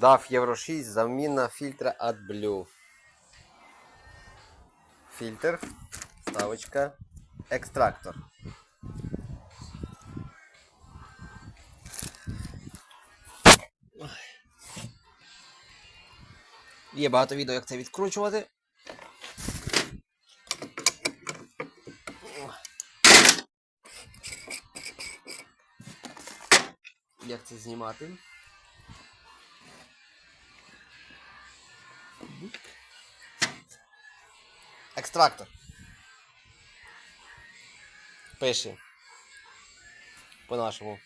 DAF Євро 6, заміна фільтра AdBlue. Фільтр, ставочка, екстрактор. Є багато відео, як це відкручувати. Як це знімати? Екстрактор. Пише. По-нашому.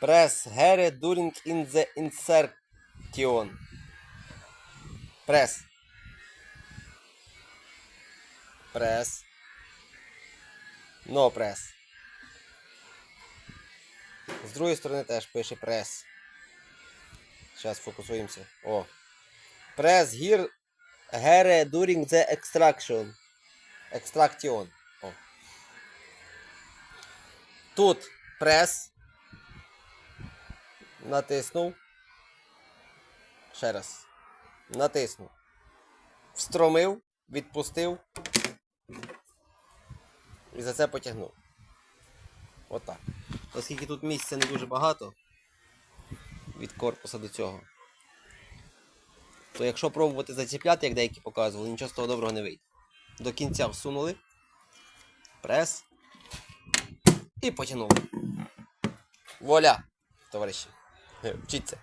Press here during in the insertion. Press. Press. No press. З другої сторони теж пише press. Зараз фокусуємося. О. Press here here during the extraction. Extraction. О. Тут прес. Натиснув. Ще раз. Натиснув. Встромив, відпустив. І за це потягнув. Отак. Оскільки тут місця не дуже багато від корпуса до цього. То якщо пробувати зачіпляти, як деякі показували, нічого з того доброго не вийде. До кінця всунули. Прес. І потягнули. Воля, товариші. Вчіться.